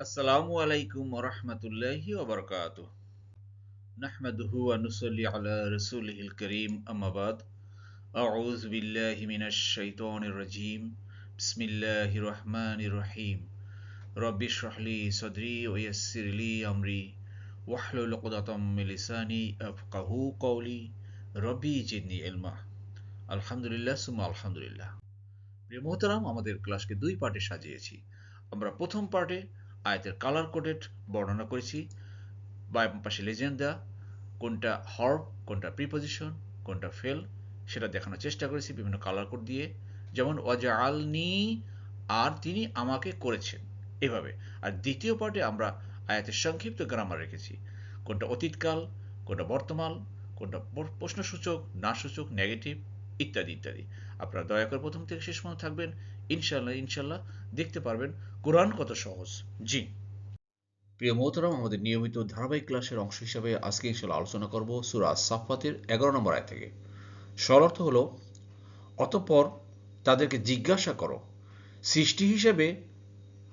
আসসালামু আলাইকুম ওরহমতুল্লাহি ওবরকাত نحمده ونصلي على رسوله الكريم أما بعد أعوذ بالله من الشيطان الرجيم بسم الله الرحمن الرحيم رب اشرح لي صدري ويسر لي أمري واحلل عقدة من لساني أفقهوا قولي ربي زدني علما আলহামদুলিল্লাহ সুমা আলহামদুলিল্লাহ প্রিয় মোহতারাম আমাদের ক্লাসকে দুই পার্টে সাজিয়েছি আমরা প্রথম পার্টে আয়াতের কালার কোডেড বর্ণনা করেছি, বাম পাশে লেজেন্ড দেওয়া কোনটা হর্ব কোনটা প্রিপোজিশন কোনটা ফেল সেটা দেখানোর চেষ্টা করেছি বিভিন্ন কালার কোড দিয়ে। যেমন ওয়াজা আলনি আর তিনি আমাকে করেছেন। এভাবে। আর দ্বিতীয় পার্টে আমরা আয়াতের সংক্ষিপ্ত গ্রামার রেখেছি। কোনটা অতীতকাল, কোনটা বর্তমান, কোনটা প্রশ্নসূচক না সূচক নেগেটিভ ইত্যাদি ইত্যাদি। আপনারা দয়া করে প্রথম থেকে শেষ পর্যন্ত থাকবেন। ইনশাল্লাহ ইনশাল্লাহ দেখতে পারবেন কোরআন কত সহজ। জি। প্রিয় মোহতরম, আমাদের নিয়মিত ধারাবাহিক ক্লাসের অংশ হিসাবে আজকে ইনশাল্লাহ আলোচনা করব সুরা সাফাতের এগারো নম্বর আয় থেকে। সরর্থ হল, অতঃপর তাদেরকে জিজ্ঞাসা করো, সৃষ্টি হিসেবে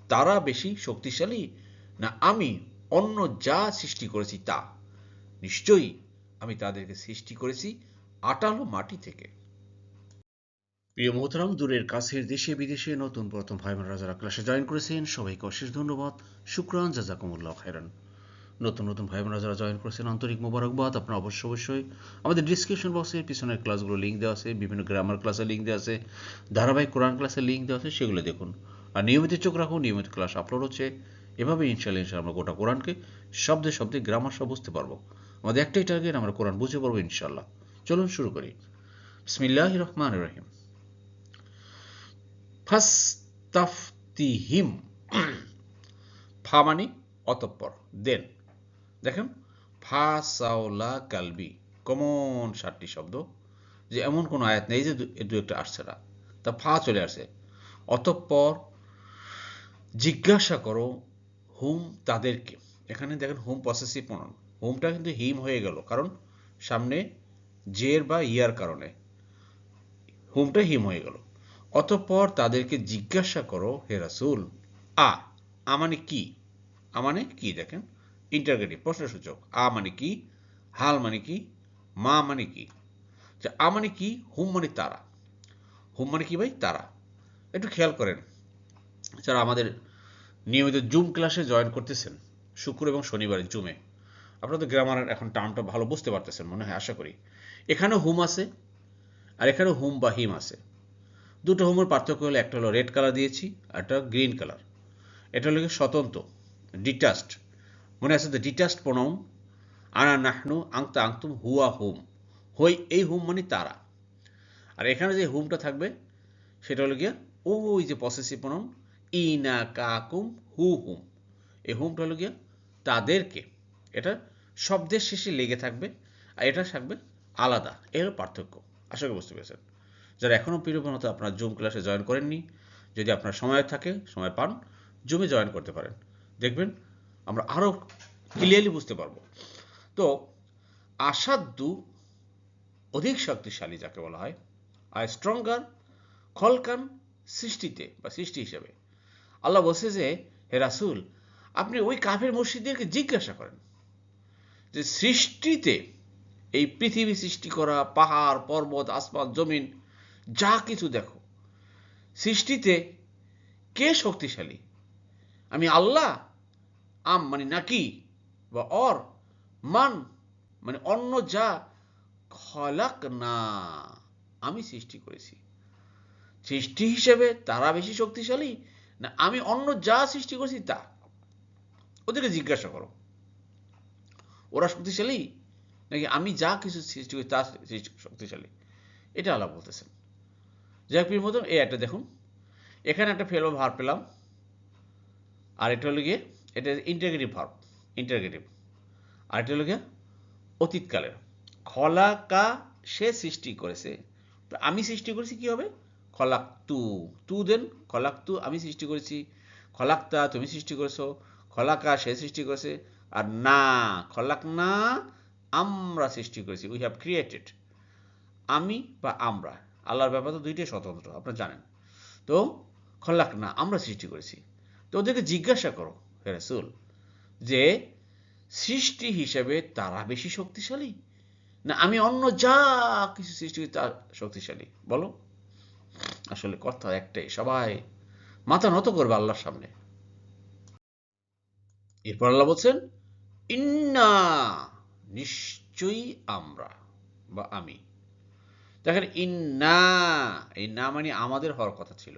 তারা বেশি শক্তিশালী না আমি অন্য যা সৃষ্টি করেছি তা? নিশ্চয়ই আমি তাদেরকে সৃষ্টি করেছি আটালো মাটি থেকে। প্রিয় মোহতরাম, দূরের কাছের দেশে বিদেশে নতুন প্রথম ভাই বোনেরা যারা ক্লাসে জয়েন করেছেন। সবাইকে অশেষ ধন্যবাদ। শুক্রান, জাজাকুমুল্লাহ খাইরান নতুন নতুন ভাই বোনেরা যারা জয়েন করেছেন। আন্তরিক মোবারকবাদ। আপনারা অবশ্যই অবশ্যই আমাদের ডিসক্রিপশন বক্সে পিছনের ক্লাসগুলো লিঙ্ক দেওয়া আছে, বিভিন্ন গ্রামার ক্লাসের লিঙ্ক দেওয়া আছে, ধারাবাহিক কোরআন ক্লাসের লিঙ্ক দেওয়া আছে, সেগুলো দেখুন। আর নিয়মিত চোখ রাখুন, নিয়মিত ক্লাস আপলোড হচ্ছে। এভাবে ইনশাল্লাহ ইনশাল্লাহ আমরা গোটা কোরআনকে শব্দে শব্দে গ্রামার সব বুঝতে পারব। আমাদের একটাই টার্গেট আমরা কোরআন বুঝে পারব ইনশাল্লাহ চলুন শুরু করি। বিসমিল্লাহ রহমান রহিম। ফাস্তাফতিহিম। ফা মানে অতঃপর, দেন। দেখেন, ফা সাওলা কালবি কমন সাতটি শব্দ যে এমন কোনো আয়াত নেই যে দু একটা আসছে না। তা ফা চলে আসে। অতঃপর, জিজ্ঞাসা করো হুম তাদেরকে। এখানে দেখেন, হোম পসেসিভ প্রণন হোমটা কিন্তু হিম হয়ে গেল, কারণ সামনে জের বা ইয়ার কারণে। হোমটা হিম হয়ে গেল। অতঃপর তাদেরকে জিজ্ঞাসা করো, হে রাসুল, আ আ মানে কি? আ মানে কি দেখেন? ইন্টারগেটিভ প্রশ্নসূচক। আ মানে কি? হাল মানে কি? মা মানে কি? আ মানে কি? হুম মানে তারা। হুম মানে কি ভাই? তারা। একটু খেয়াল করেন, যারা আমাদের নিয়মিত জুম ক্লাসে জয়েন করতেছেন, শুক্র এবং শনিবার জুমে, আপনারা তো গ্রামারের এখন টার্মটা ভালো বুঝতে পারতেছেন মনে হয়, আশা করি। এখানে হুম আছে, আর এখানে হুম বা হিম আছে। দুটো হোমের পার্থক্য হলো, একটা হলো রেড কালার দিয়েছি, আর একটা গ্রিন কালার এটা হলো স্বতন্ত্র ডিটাস্ট মনে আছে তো? ডিটাস্ট প্রণম আনা নাহনু আংতা আংতুম হুয়া হোম। হই, এই হোম মানে তারা। আর এখানে যে হোমটা থাকবে, সেটা হলো গিয়া ও ওই যে পসেসিভ প্রণাম ইনা কাকুম হু হুম। এই হোমটা হলো গিয়া তাদেরকে, এটা শব্দের শেষে লেগে থাকবে, আর এটা থাকবে আলাদা। এর পার্থক্য। আশা করি বুঝতে পেরেছেন। যারা এখনও প্রিয়প্রণত আপনার জুম ক্লাসে জয়েন করেননি, যদি আপনার সময় থাকে, সময় পান জুমে জয়েন করতে পারেন। দেখবেন আমরা আরও ক্লিয়ারলি বুঝতে পারব। তো, আসাদ্দু অধিক শক্তিশালী যাকে বলা হয়, আর স্ট্রঙ্গার খলকান সৃষ্টিতে বা সৃষ্টি হিসেবে। আল্লাহ বলছে যে, হে রাসুল, আপনি ওই কাফের মসজিদদেরকে জিজ্ঞাসা করেন যে, সৃষ্টিতে এই পৃথিবী সৃষ্টি করা, পাহাড়, পর্বত, আসমান, জমিন যা কিছু দেখো। সৃষ্টিতে কে শক্তিশালী? আমি আল্লাহ, আম মানে নাকি বা অর, মান মানে অন্য যা খলাক না, আমি সৃষ্টি করেছি। সৃষ্টি হিসেবে তারা বেশি শক্তিশালী না আমি অন্য যা সৃষ্টি করেছি তা? ওদেরকে জিজ্ঞাসা করো। ওরা শক্তিশালী? নাকি আমি যা কিছু সৃষ্টি করি তা শক্তিশালী? এটা আল্লাহ বলতেছেন। হোক মতন, এই একটা দেখুন। এখানে একটা ফেলো ভার পেলাম। আর এটা হলো গিয়ে, এটা ইন্টারগেটিভ ভার্ব ইন্টারগেটিভ আর এটা হলো গিয়ে, অতীতকালের। খলাকা সে সৃষ্টি করেছে। আমি সৃষ্টি করেছি কি হবে? খলাক তু তু দেন খলাক তু আমি সৃষ্টি করেছি। খলাক্তা তুমি সৃষ্টি করেছ। খলাকা সে সৃষ্টি করেছে। আর না খলাক না আমরা সৃষ্টি করেছি। উই হ্যাভ ক্রিয়েটেড আমি বা আমরা। আল্লাহর ব্যাপার তো দুইটাই স্বতন্ত্র, আপনারা জানেন। তো, খল্লাক, না, আমরা সৃষ্টি করেছি। তো ওদেরকে জিজ্ঞাসা করো, হে রাসূল, যে সৃষ্টি হিসেবে তারা বেশি শক্তিশালী? না, আমি অন্য যা কিছু সৃষ্টি করি তার শক্তিশালী? বলো। আসলে কথা একটাই, সবাই মাথা নত করবে আল্লাহর সামনে। এরপর আল্লাহ বলছেন, ইন্না নিশ্চয়ই আমরা বা আমি। দেখেন ইন্না এই না মানে আমাদের হওয়ার কথা ছিল।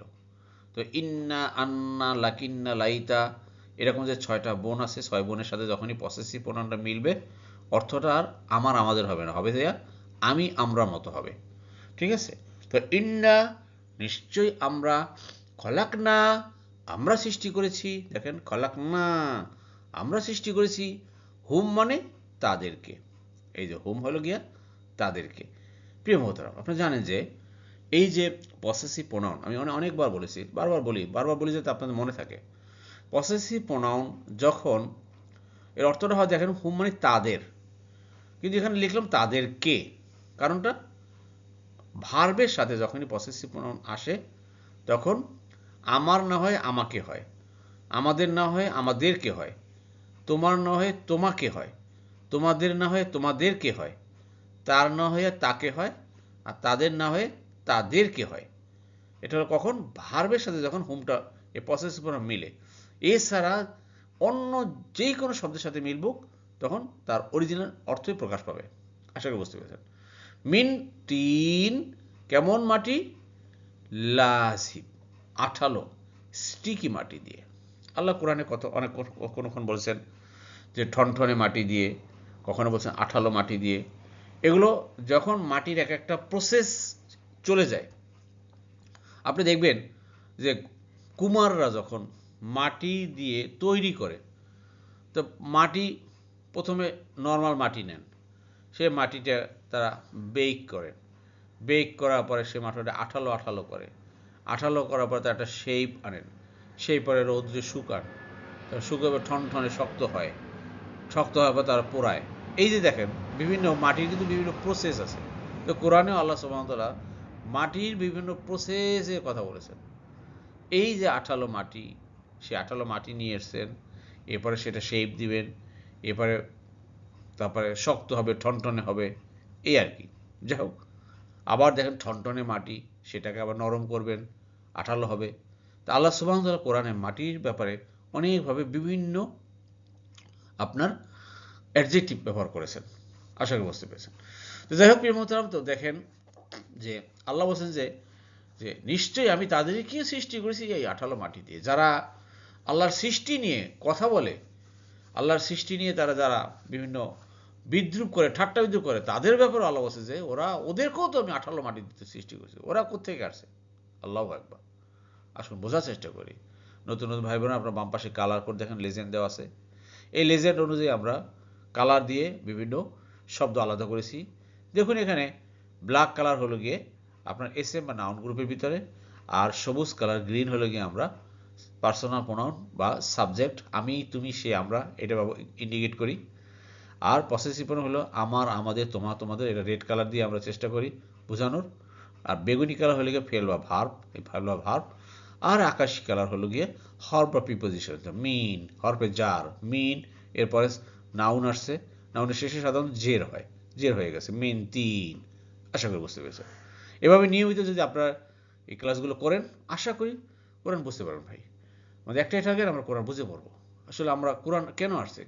তো ইন্না, আন্না, লাকিন্না, লাইতা, এরকম যে ছয়টা বোন আছে, ছয় বোনের সাথে যখনই পসেসিভ প্রোনাউনটা মিলবে, অর্থটা আর আমার, আমাদের হবে না। হবে দেয়া আমি, আমরা মতো হবে। ঠিক আছে? তো ইন্না, নিশ্চয়ই আমরা খলাক না আমরা সৃষ্টি করেছি। দেখেন খলাক না আমরা সৃষ্টি করেছি। হুম মানে তাদেরকে। এই যে হুম হলো গিয়া তাদেরকে। প্রিয় মহতারাম আপনি জানেন যে এই যে পসেসিভ প্রোনাউন আমি অনে- অনেকবার বলেছি, বারবার বলি বারবার বলি যাতে আপনাদের মনে থাকে। পসেসিভ প্রোনাউন যখন, এর অর্থটা হয় দেখেন হুম মানে তাদের। কিন্তু এখানে লিখলাম তাদেরকে কারণটা ভার্বের সাথে যখনই পসেসিভ প্রোনাউন আসে, তখন আমার না হয় আমাকে হয়। আমাদের না হয় আমাদেরকে হয়। তোমার না হয় তোমাকে হয়। তোমাদের না হয় তোমাদেরকে হয়। তার না হয়ে তাকে হয় আর তাদের না হয়ে তাদেরকে হয়। এটা হলো কখন? ভার্বের সাথে যখন হোমটা পসেসিভ প্রোনাউন মিলে। এছাড়া অন্য যে কোনো শব্দের সাথে মিলবুক তখন তার অরিজিনাল অর্থই প্রকাশ পাবে। আশা করি বুঝতে পেরেছেন। মিন টিন কেমন মাটি? লাসিব, আঠালো স্টিকি মাটি দিয়ে। আল্লাহ কোরআনে কত, অনেক কোনোক্ষণ বলছেন যে ঠনঠনে মাটি দিয়ে, কখনো বলছেন আঠালো মাটি দিয়ে। এগুলো যখন মাটির এক একটা প্রসেস চলে যায়, আপনি দেখবেন যে কুমাররা যখন মাটি দিয়ে তৈরি করে, তো মাটি প্রথমে নর্মাল মাটি নেন। সে মাটিটা তারা বেক করেন বেক করার পরে সে মাটিটা আঠালো আঠালো করে। আঠালো করার পরে তার একটা শেপ আনেন। সেই পরে রৌদ্রে শুকান শুকাবে ঠন ঠনে শক্ত হয়। শক্ত হওয়ার পর তারা পোড়ায়। এই যে দেখেন, বিভিন্ন মাটির কিন্তু বিভিন্ন প্রসেস আছে। তো কোরআনেও আল্লাহ সুবাহতলা মাটির বিভিন্ন প্রসেসের কথা বলেছেন। এই যে আঠালো মাটি, সে আঠালো মাটি নিয়ে এসছেন, এরপরে সেটা শেপ দিবেন, এরপরে তারপরে শক্ত হবে, ঠনঠনে হবে, এই আর কি। যাই হোক, আবার দেখেন ঠনঠনে মাটি, সেটাকে আবার নরম করবেন, আঠালো হবে। তা আল্লাহ সুবাহতলা কোরআনে মাটির ব্যাপারে অনেকভাবে বিভিন্ন আপনার অ্যাডজেক্টিভ ব্যবহার করেছেন। আশা করি বুঝতে পেরেছেন। তো যাই হোক, প্রিয় তো দেখেন যে আল্লাহ বলছেন যে যে নিশ্চয়ই আমি তাদেরকে সৃষ্টি করেছি এই আঠালো মাটি দিয়ে। যারা আল্লাহর সৃষ্টি নিয়ে কথা বলে, আল্লাহর সৃষ্টি নিয়ে তারা যারা বিভিন্ন বিদ্রুপ করে, ঠাট্টা বিদ্রুপ করে, তাদের ব্যাপারে আল্লাহ বলছে যে, ওরা, ওদেরকেও তো আমি আঠালো মাটি দিতে সৃষ্টি করেছি। ওরা কোথেকে আসছে? আল্লাহ একবার আসুন, বোঝার চেষ্টা করি। নতুন নতুন ভাই বোন আপনার বাম পাশে কালার করে দেখেন লেজেন্ড দেওয়া আছে। এই লেজেন্ড অনুযায়ী আমরা কালার দিয়ে বিভিন্ন শব্দ আলাদা করেছি। দেখুন এখানে ব্ল্যাক কালার হলো গিয়ে আপনার এস এম বা নাউন গ্রুপের ভিতরে, আর সবুজ কালার গ্রিন হলো গিয়ে আমরা পার্সোনাল প্রোনাউন বা সাবজেক্ট আমি, তুমি, সে, আমরা, এটা ইন্ডিকেট করি। আর পসেসিভ হলো আমার, আমাদের তোমার তোমাদের, এটা রেড কালার দিয়ে আমরা চেষ্টা করি বোঝানোর। আর বেগুনি কালার হলো গিয়ে ফেল বা ভার্ব এই ফেল বা ভার্ব আর আকাশি কালার হলো গিয়ে হর্ব বা প্রিপোজিশন মিন হর্পে জার মিন এরপরে নাউন আসছে, নাউনের শেষে সাধারণত জের হয়, জের হয়ে গেছে মিন তিন, আশা করি বুঝতে পেরেছেন এভাবে নিয়মিত যদি আপনারা এই ক্লাসগুলো করেন, আশা করি কোরআন বুঝতে পারবেন ভাই। আমাদের একটাই টার্গেট আমরা কোরআন বুঝে পড়ব। আসলে আমরা কোরআন কেন আসছে?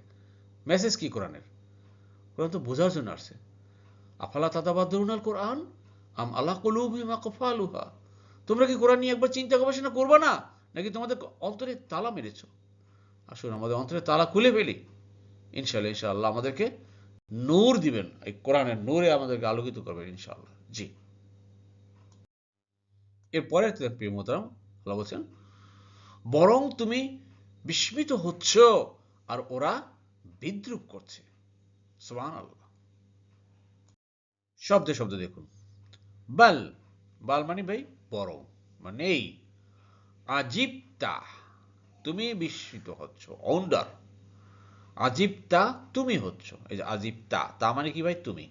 মেসেজ কি কোরআনের? কোরআন তো বোঝার জন্য আসছে। আফালা তাতাবাদরুনাল কোরআন, আম আল্লাহ কলুবিমা কফালুহা। তোমরা কি কোরআন নিয়ে একবার চিন্তা গবেষণা করবা না? নাকি তোমাদের অন্তরে তালা মেরেছ? আসুন, আমাদের অন্তরে তালা খুলে ফেলি। ইনশাল্লাহ ইনশাআল্লাহ আমাদেরকে নূর দিবেন। এই কোরআনের নূরে আমাদেরকে আলোকিত করবেন, ইনশাআল্লাহ। জি। এরপরে প্রিয় মোতারাম আল্লাহ বলছেন, বরং তুমি বিস্মিত হচ্ছ আর ওরা বিদ্রুপ করছে। আল্লাহ শব্দে, শব্দ দেখুন। বাল বাল মানে ভাই, বরং মানে এই আজিবতা তুমি বিস্মিত হচ্ছ অন্ডার আজিবতা তুমি হচ্ছ। এই যে আজিবতা, তা মানে কি ভাই? তুমি।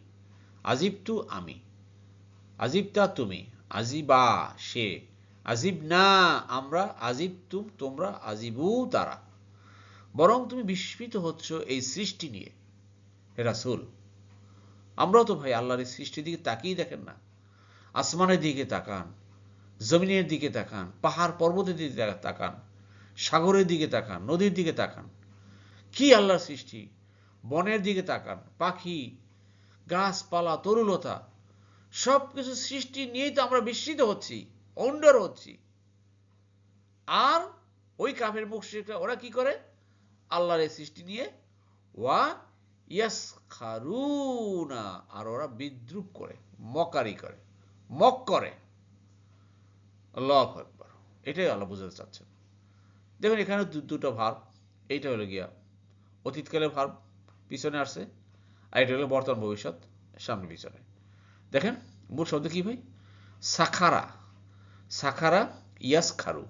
আজিব তু আমি। আজিবতা তুমি। আজিবা সে। আজিব না আমরা আজিব তুম তোমরা, আজিবু তারা। বরং তুমি বিস্মিত হচ্ছ এই সৃষ্টি নিয়ে। হে রাসূল, আমরাও তো ভাই আল্লাহর এই সৃষ্টির দিকে তাকিয়ে দেখেন না। আসমানের দিকে তাকান, জমিনের দিকে তাকান, পাহাড় পর্বতের দিকে তাকান, সাগরের দিকে তাকান, নদীর দিকে তাকান। কি আল্লাহর সৃষ্টি? বনের দিকে তাকান, পাখি, গাছপালা তরুলতা সব কিছু সৃষ্টি নিয়েই তো আমরা বিস্মিত হচ্ছি অন্ডর হচ্ছি। আর ওই কাফের মুশ্রিকরা ওরা কি করে? আল্লাহর এই সৃষ্টি নিয়ে, ওয়া ইয়াস খারুনা আর ওরা বিদ্রুপ করে, মকারি করে, মক করে। আল্লাহ একবার এটাই আল্লাহ বুঝাতে চাচ্ছেন। দেখুন, এখানে দুটো ভার, এইটা হলো গিয়া অতীতকালের ভার পিছনে আসছে, আর এটা হলো বর্তমান ভবিষ্যৎ, সামনে পিছনে। দেখেন, মূল শব্দ কি ভাই? সাখারা। সাখারা ইয়াস খারু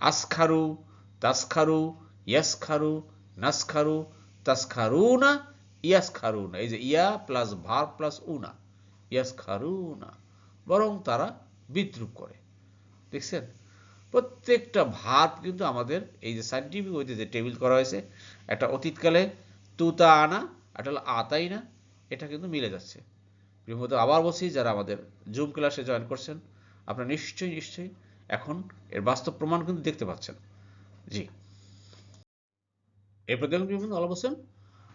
আসখারু, তাসখারু, ইয়াসখারু, নাসখারু, তাসখারুনা, ইয়াসখারুনা। এই যে ইয়া প্লাস ভার প্লাস উনা, ইয়াসখারুনা। বরং তারা বিদ্রুপ করে। দেখছেন? প্রত্যেকটা ভাত কিন্তু আমাদের এই যে সাইন্টিফিক ওইতে যে টেবিল করা হয়েছে, একটা অতীতকালে তুতা আনা, একটা হলো আতাই না, এটা কিন্তু মিলে যাচ্ছে। প্রিয়মতো আবার বলছি, যারা আমাদের জুম ক্লাসে জয়েন করছেন, আপনারা নিশ্চয়ই নিশ্চয়ই এখন এর বাস্তব প্রমাণ কিন্তু দেখতে পাচ্ছেন। জি। এরপর দেখুন প্রিয়মতো আল্লাহ বলছেন?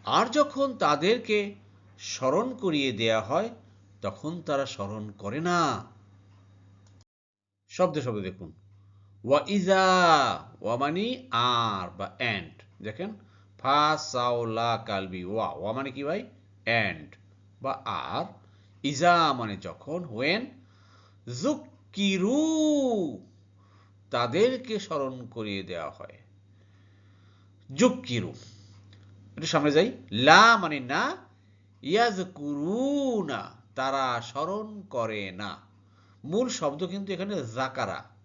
আর যখন তাদেরকে স্মরণ করিয়ে দেয়া হয়, তখন তারা স্মরণ করে না। শব্দে শব্দ দেখুন। ওয়া ইজা ওয়া মানে আর বা অ্যান্ড দেখেন, ফা সাওলা কালবি ওয়া। ওয়া মানে কি ভাই? অ্যান্ড বা আর। ইজা মানে যখন হোয়েন জুকিরু তাদেরকে স্মরণ করিয়ে দেওয়া হয়। জুকিরু একটু সামনে যাই। লা মানে না ইয়াজ না তারা স্মরণ করে না। মূল শব্দ কিন্তু এখানে জাকারা।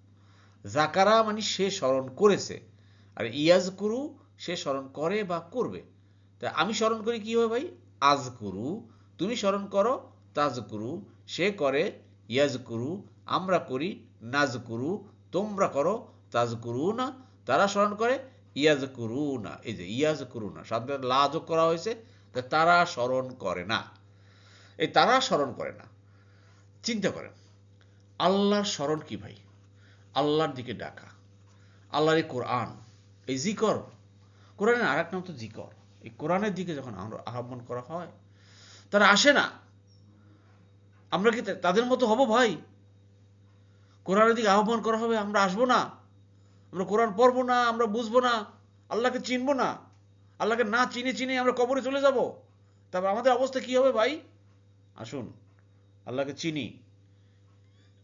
জাকারা মানে সে স্মরণ করেছে। আর ইয়াজ কুরু সে স্মরণ করে বা করবে। তা আমি স্মরণ করি কি হবে ভাই? আজ কুরু তুমি স্মরণ করো তাজ কুরু সে করে ইয়াজ কুরু আমরা করি নাজ কুরু তোমরা করো তাজ কুরু না তারা স্মরণ করে ইয়াজ কুরু না এই যে ইয়াজ কুরু না সাধারণত লা যোগ করা হয়েছে তারা স্মরণ করে না। এই তারা স্মরণ করে না। চিন্তা করেন, আল্লাহর স্মরণ কি ভাই? আল্লাহর দিকে ডাকা। আল্লাহর এই কোরআন, এই জিকর। কোরআনের আর এক নাম তো জিকর। এই কোরআনের দিকে যখন আমরা আহ্বান করা হয়, তারা আসে না। আমরা কি তাদের মতো হব ভাই? কোরআনের দিকে আহ্বান করা হবে, আমরা আসব না। আমরা কোরআন পড়ব না, আমরা বুঝব না। আল্লাহকে চিনবো না। আল্লাহকে না চিনে চিনে আমরা কবরে চলে যাব। তারপর আমাদের অবস্থা কি হবে ভাই? আসুন, আল্লাহকে চিনি।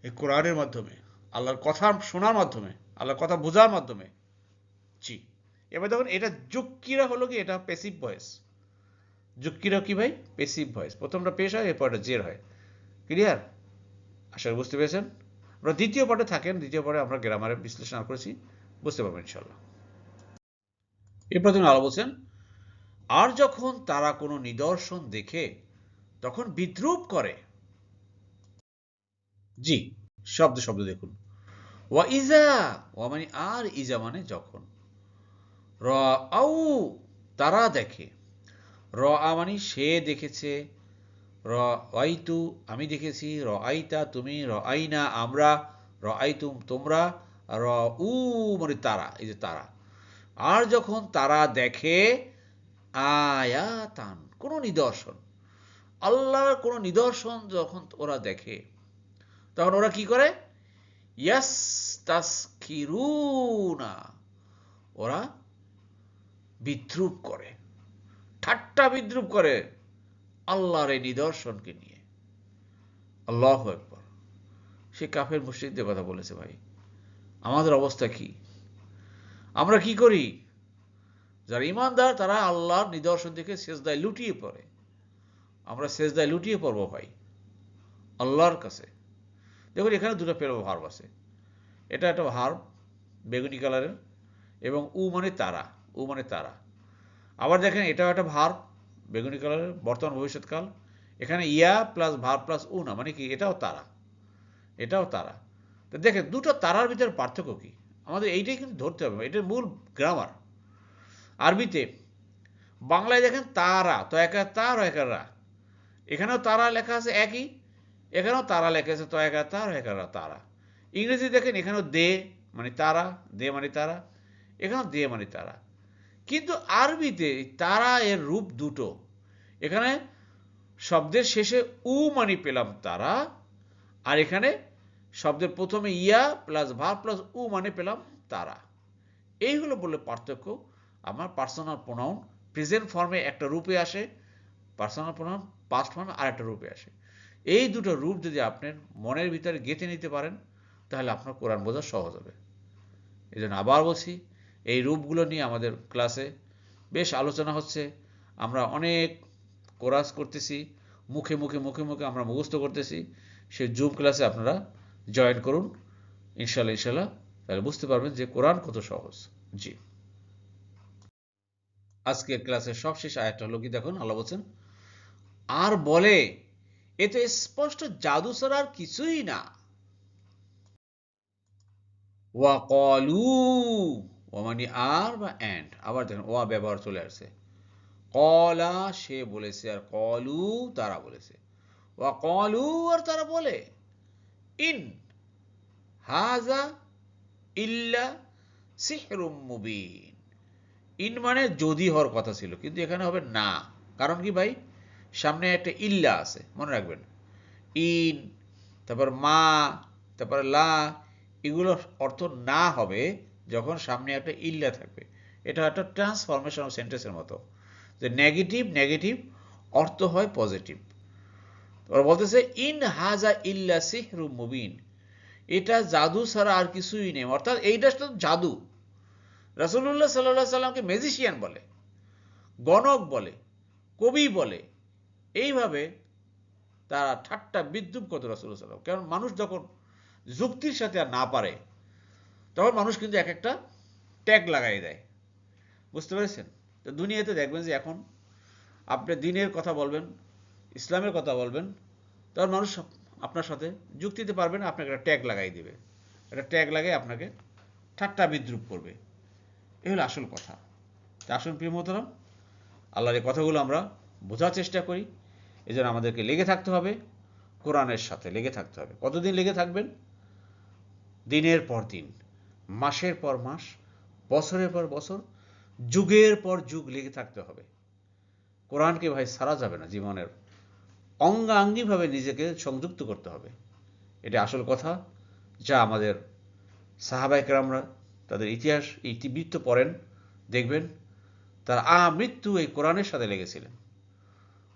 এই কোরআনের মাধ্যমে। আল্লাহর কথা শোনার মাধ্যমে, আল্লাহর কথা বোঝার মাধ্যমে। জি। এবার দেখুন, এটা যুক্তিরা হলো কি? এটা পেসিভ ভয়েস যুক্তিরা কি ভাই? পেসিভ ভয়েস প্রথমটা পেশ হয় এরপর এটা জের হয়। ক্লিয়ার আশা বুঝতে পেরেছেন? আমরা দ্বিতীয় পার্টে থাকেন, দ্বিতীয় পার্টে আমরা গ্রামারের বিশ্লেষণ করেছি। বুঝতে পারবেন ইনশাল্লাহ এরপর তুমি আলো বলছেন, আর যখন তারা কোনো নিদর্শন দেখে, তখন বিদ্রুপ করে। জি, শব্দ শব্দ দেখুন। ওয়া ইজা, ওয়া মানে আর ইজা মানে যখন। র আউ তারা দেখে। র আ মানে সে দেখেছে। র আইতু আমি দেখেছি। র আইতা তুমি র আইনা আমরা র আইতুম তোমরা র উ মানে তারা, এই যে তারা। আর যখন তারা দেখে, আয়াতান, কোনো নিদর্শন। আল্লাহর কোনো নিদর্শন যখন ওরা দেখে, তখন ওরা কি করে? ইয়াস তাসকিরুনা ওরা বিদ্রুপ করে। ঠাট্টা বিদ্রুপ করে আল্লাহর এই নিদর্শনকে নিয়ে। আল্লাহ একবার সে কাফের মুশ্রিকদের কথা বলেছে ভাই। আমাদের অবস্থা কি? আমরা কি করি? যারা ইমানদার, তারা আল্লাহর নিদর্শন থেকে শেষদায় লুটিয়ে পড়ে। আমরা শেষদায় লুটিয়ে পড়ব ভাই। আল্লাহর কাছে। দেখুন, এখানে দুটো পেরো ভার্ব আছে। এটা একটা ভার্ব বেগুনি কালারের এবং উ মানে তারা, উ মানে তারা। আবার দেখেন, এটাও একটা ভার্ব বেগুনি কালারের বর্তমান ভবিষ্যৎকাল। এখানে ইয়া প্লাস ভার প্লাস উ না মানে কি, এটাও তারা। এটাও তারা। তো দেখেন, দুটো তারার ভিতরে পার্থক্য কি? আমাদের এইটাই কিন্তু ধরতে হবে, এটার মূল গ্রামার আরবিতে, বাংলায় দেখেন তারা, তো একা তার একার রা। এখানেও তারা লেখা আছে একই এখানেও তারা লেখা আছে তো একা তার একার তারা। ইংরেজি দেখেন, এখানেও দে মানে তারা, দে মানে তারা, এখানেও দে মানে তারা। কিন্তু আরবিতে তারা এর রূপ দুটো। এখানে শব্দের শেষে উ মানি পেলাম তারা, আর এখানে শব্দের প্রথমে ইয়া প্লাস ভার প্লাস উ মানে পেলাম তারা। এই হলো বলে পার্থক্য। আমার পার্সোনাল প্রোনাউন প্রেজেন্ট ফর্মে একটা রূপে আসে পার্সোনাল প্রোনাউন পাস্ট ফর্মে আর একটা রূপে আসে। এই দুটো রূপ যদি আপনার মনের ভিতরে গেঁথে নিতে পারেন, তাহলে আপনার কোরআন বোঝা সহজ হবে। এই জন্য আবার বলছি, এই রূপগুলো নিয়ে আমাদের ক্লাসে বেশ আলোচনা হচ্ছে। আমরা অনেক কোরাস করতেছি, মুখে মুখে মুখে মুখে আমরা মুখস্থ করতেছি। সেই জুম ক্লাসে আপনারা জয়েন করুন। ইনশাল্লাহ ইনশাল্লাহ তাহলে বুঝতে পারবেন যে কোরআন কত সহজ। জি। আজকের ক্লাসের সবশেষ আয়াতটা হলো কি দেখুন, আল্লাহ বলছেন, আর বলে এ তো স্পষ্ট জাদু ছাড়া আর কিছুই না। ও মানে আর বা অ্যান্ড? আবার দেখেন, ওয়া ব্যবহার চলে আসছে। কলা, সে বলেছে আর কলু, তারা বলেছে। ওয়া কলু আর তারা বলে, ইন হাজা ইল্লা সিহরুম মুবিন। ইন মানে যদি হওয়ার কথা ছিল, কিন্তু এখানে হবে না। কারণ কি ভাই? সামনে একটা ইল্লা আছে, মনে রাখবেন। ইন, তারপর মা, তারপর লা এগুলোর অর্থ না হবে যখন সামনে একটা ইল্লা থাকবে। এটা একটা ট্রান্সফরমেশন অফ সেন্টেন্সের মতো। যে নেগেটিভ নেগেটিভ অর্থ হয় পজিটিভ ওরা বলতেছে, ইন হাজা ইল্লা সিহরু মুবিন। এটা জাদু ছাড়া আর কিছুই নেই। অর্থাৎ এইটা তো জাদু। রাসুল্লাহ সাল্লাহ সাল্লামকে ম্যাজিশিয়ান বলে, গণক বলে, কবি বলে এইভাবে তারা ঠাট্টা বিদ্রুপ করতো রাসুল্লাহ সাল্লাম কারণ মানুষ যখন যুক্তির সাথে আর না পারে, তখন মানুষ কিন্তু এক একটা ট্যাগ লাগাই দেয়। বুঝতে পেরেছেন? তো দুনিয়াতে দেখবেন যে এখন আপনি দিনের কথা বলবেন, ইসলামের কথা বলবেন, তখন মানুষ আপনার সাথে যুক্তিতে পারবে না, আপনাকে একটা ট্যাগ লাগাই দেবে। একটা ট্যাগ লাগাই আপনাকে ঠাট্টা বিদ্রুপ করবে। এই হলো আসল কথা। তা আসল প্রিয় মোহতরম, আল্লাহর এই কথাগুলো আমরা বোঝার চেষ্টা করি। এই জন্য আমাদেরকে লেগে থাকতে হবে, কোরআনের সাথে লেগে থাকতে হবে। কতদিন লেগে থাকবেন? দিনের পর দিন, মাসের পর মাস, বছরের পর বছর, যুগের পর যুগ লেগে থাকতে হবে। কোরআনকে ভাই সারা যাবে না, জীবনের অঙ্গাঙ্গিভাবে নিজেকে সংযুক্ত করতে হবে। এটা আসল কথা যা আমাদের সাহাবাইকরামরা তাদের ইতিহাস, ইতিবৃত্ত পড়েন, দেখবেন, তার আমৃত্যু এই কোরআনের সাথে লেগেছিলেন।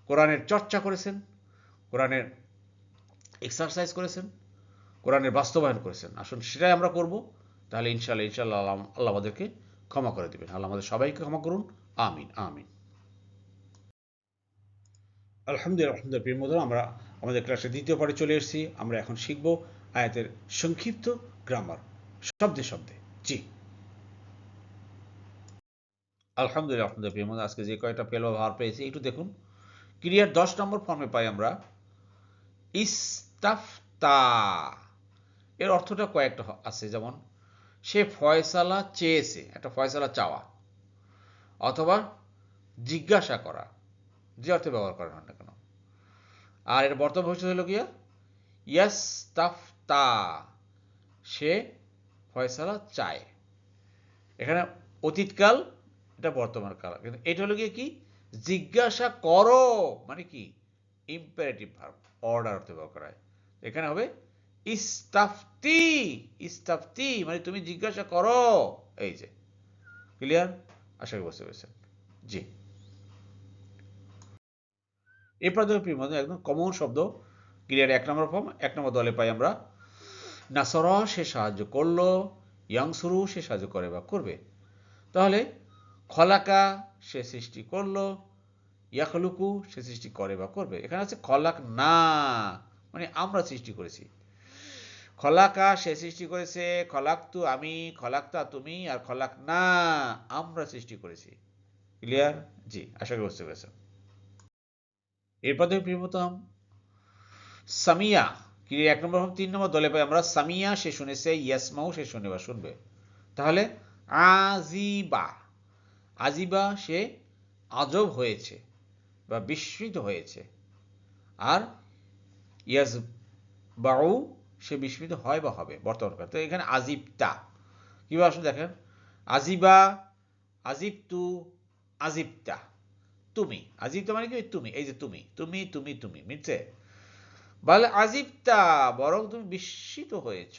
কোরআনের চর্চা করেছেন, কোরআনের এক্সারসাইজ করেছেন, কোরআনের বাস্তবায়ন করেছেন। আসুন সেটাই আমরা করব, তাহলে ইনশাল্লাহ ইনশাল্লাহ আল্লাহ আমাদেরকে ক্ষমা করে দেবেন। আল্লাহ আমাদের সবাইকে ক্ষমা করুন। আমিন আমিন। আলহামদুলিল্লাহ আলহামদুলিল্লাহ, প্রিয় মধ্যে আমরা আমাদের ক্লাসে দ্বিতীয় পারে চলে এসেছি। আমরা এখন শিখব আয়াতের সংক্ষিপ্ত গ্রামার শব্দে শব্দে। জি। আলহামদুলিল্লাহ আলহামদুলিল্লাহ, প্রিয় মধ্যে আজকে যে কয়টা পেল ভার পেয়েছি, একটু দেখুন। ক্রিয়ার দশ নম্বর ফর্মে পাই আমরা। ইস্তাফতা। এর অর্থটা কয়েকটা আছে, যেমন, সে ফয়সালা চেয়েছে, একটা ফয়সালা চাওয়া, অথবা জিজ্ঞাসা করা, যে অর্থে ব্যবহার করা হয় না কেন। আর এর বর্তমান ভবিষ্যৎ হলো গিয়া ইয়াস্তাফতা। সে ফয়সালা চায়। এখানে অতীতকাল, এটা বর্তমান কাল কিন্তু এটা হলো গিয়ে কি? জিজ্ঞাসা করো। মানে কি? ইম্পারেটিভ ভার্ব অর্ডার অর্থে ব্যবহার করা হয়। এখানে হবে ইস্তাফতি ইস্তাফতি মানে তুমি জিজ্ঞাসা করো। এই যে ক্লিয়ার আশা করি বুঝতে পেরেছেন। জি। এই পদ্ধতির মধ্যে একদম কমন শব্দ ক্লিয়ার এক নম্বর ফর্ম এক নম্বর দলে পাই আমরা নাসর সে সাহায্য করল ইয়াংসুরু সে সাহায্য করে বা করবে। তাহলে খলাকা, সে সৃষ্টি করল, ইয়াখলুকু, সে সৃষ্টি করে বা করবে। এখানে আছে খলাক না মানে আমরা সৃষ্টি করেছি। খলাকা, সে সৃষ্টি করেছে, খলাক্তু আমি, খলাক্তা তুমি, আর খলাক না, আমরা সৃষ্টি করেছি। ক্লিয়ার জি, আশা করি বুঝতে পেরেছেন। এরপর দেখি প্রিয়তম, সামিয়া কি এক নম্বর তিন নম্বর দলে পাই আমরা, সামিয়া সে শুনেছে ইয়াসমাও সে শুনে বা শুনবে। তাহলে, আজিবা আজিবা সে আজব হয়েছে বা বিস্মিত হয়েছে। আর ইয়াজ বাউ সে বিস্মিত হয় বা হবে বর্তমান কাল তো এখানে আজিবতা কীভাবে আসলে দেখেন? আজিবা, আজিবতু, আজিবতা, তুমি। আজিবতা মানে কি? তুমি, এই যে তুমি তুমি তুমি তুমি, মিটছে? বলে আজিবতা, বরং তুমি বিস্মিত হয়েছ।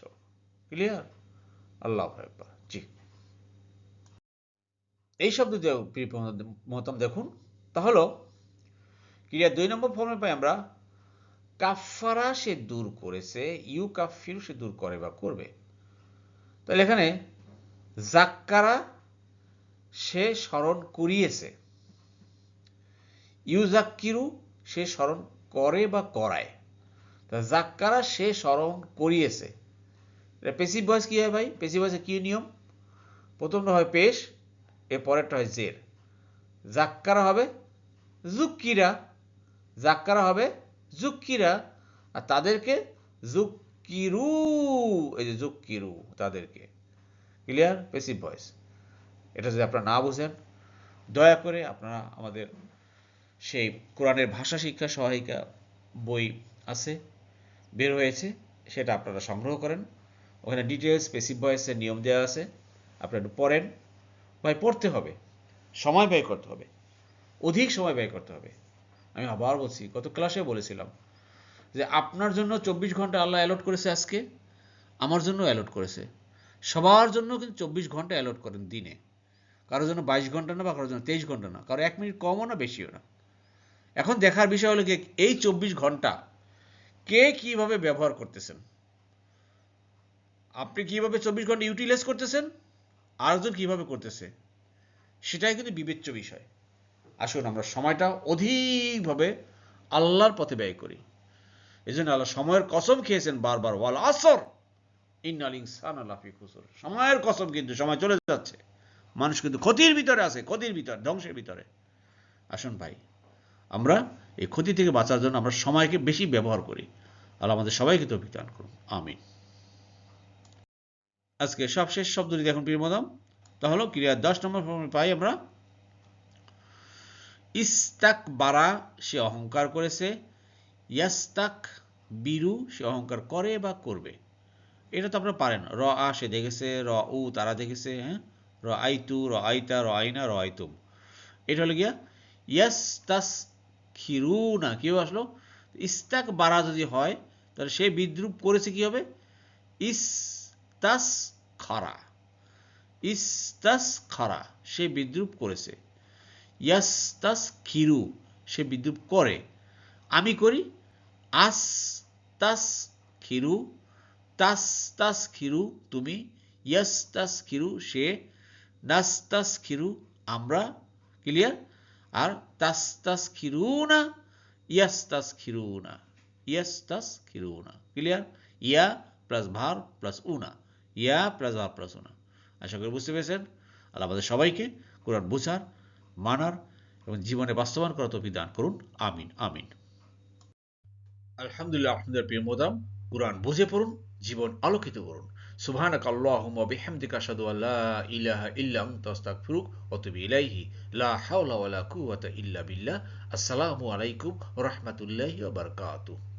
ক্লিয়ার আল্লাহ একবার এই শব্দ মহতম দেখুন। তাহলে ক্রিয়া দুই নম্বর ফর্মে পাই আমরা কাফারা সে দূর করেছে, ইউ কাফির সে দূর করে বা করবে। তাহলে এখানে জাক্কারা সে স্মরণ করিয়েছে। ইউজাক্কিরু সে স্মরণ করে বা করায়। তা জাক্কারা সে স্মরণ করিয়েছে। পেসিভ ভয়েস কী হয় ভাই? পেসিভ ভয়েসে কী নিয়ম? প্রথমটা হয় পেশ এর পরেরটা হয় জের। জাক্কারা হবে জুক্কিরা জাক্কারা হবে জুক্কিরা আর তাদেরকে জুক্কিরু এই যে জুক্কিরু তাদেরকে। ক্লিয়ার পেসিভ ভয়েস এটা যদি আপনারা না বুঝেন, দয়া করে আপনারা আমাদের সেই কোরআনের ভাষা শিক্ষা, সহায়িকা বই আছে, বের হয়েছে, সেটা আপনারা সংগ্রহ করেন। ওখানে ডিটেলস পেসিভ ভয়েসের নিয়ম দেওয়া আছে। আপনারা একটু পড়েন। ভাই, পড়তে হবে। সময় ব্যয় করতে হবে। অধিক সময় ব্যয় করতে হবে। আমি আবার বলছি, গত ক্লাসে বলেছিলাম যে আপনার জন্য চব্বিশ ঘণ্টা আল্লাহ অ্যালট করেছে আজকে, আমার জন্য অ্যালট করেছে। সবার জন্য কিন্তু চব্বিশ ঘণ্টা অ্যালট করেন দিনে। কারোর জন্য বাইশ ঘণ্টা না বা কারোর জন্য তেইশ ঘণ্টা না। কারও এক মিনিট কমও না, বেশিও না। এখন দেখার বিষয় হলো কি, এই চব্বিশ ঘণ্টা কে কীভাবে ব্যবহার করতেছেন? আপনি কীভাবে চব্বিশ ঘণ্টা ইউটিলাইজ করতেছেন? আরেকজন কীভাবে করতেছে, সেটাই কিন্তু বিবেচ্য বিষয়। আসুন আমরা সময়টা অধিকভাবে আল্লাহর পথে ব্যয় করি। এই জন্য আল্লাহ সময়ের কসম খেয়েছেন বারবার, ওয়াল আসর। ইন্নাল ইনসান আল্লাফি খুসর। সময়ের কসম কিন্তু, সময় চলে যাচ্ছে। মানুষ কিন্তু ক্ষতির ভিতরে আছে, ক্ষতির ভিতরে, ধ্বংসের ভিতরে। আসুন ভাই, আমরা এই ক্ষতি থেকে বাঁচার জন্য আমরা সময়কে বেশি ব্যবহার করি। আল্লাহ আমাদের সবাইকে তো বিধান করুন। আমিন। আজকে সবশেষ শব্দটি দেখুন প্রিয়মদাম তাহলে ক্রিয়া দশ নম্বর ফর্মে পাই আমরা ইস্তাক বারা সে অহংকার করেছে। ইয়াস্তাক বিরু, সে অহংকার করে বা করবে। এটা তো আপনারা পারেন। র আ, সে দেখেছে। র উ, তারা দেখেছে হ্যাঁ? র আইতু, র আইতা, র আইনা, র আইতুম। এটা হলো গিয়া ইয়াস তাস খিরু না কেউ আসলো? ইস্তাক বারা যদি হয়, তাহলে সে বিদ্রুপ করেছে কি হবে? ইস তাস খারা। ইস্তাস খারা সে বিদ্রুপ করেছে। ইয়াস্তাস খিরু সে বিদ্রুপ করে। আমি করি আস তাস খিরু তাস তাস খিরু তুমি ইয়াস তাস খিরু সে নাস তাস খিরু আমরা, ক্লিয়ার? আর তাস তাস খিরু না ইয়াস তাস খিরু না ইয়াস তাস খিরু না ক্লিয়ার? ইয়া প্লাস ভার প্লাস উনা। ইয়া প্লাস উনা আশা করি বুঝতে পেরেছেন? আল্লাহ আমাদের সবাইকে কোরআন বোঝার, মানার এবং জীবনে বাস্তবায়ন করার তৌফিক দান করুন। আমিন আমিন। আলহামদুলিল্লাহ, আপনাদের প্রিয় মোদাম, কোরআন বুঝে পড়ুন, জীবন আলোকিত করুন। সুবহানাক আল্লাহুম্মা বিহামদিকা আশহাদু আল্লা ইলাহা ইল্লা আনতা, আস্তাগফিরুক ওয়া আতুবু ইলাইহি। লা হাওলা ওয়া লা কুওয়াতা ইল্লা বিল্লাহ। আসসালামু আলাইকুম ওয়া রাহমাতুল্লাহি ওয়া বারাকাতুহু।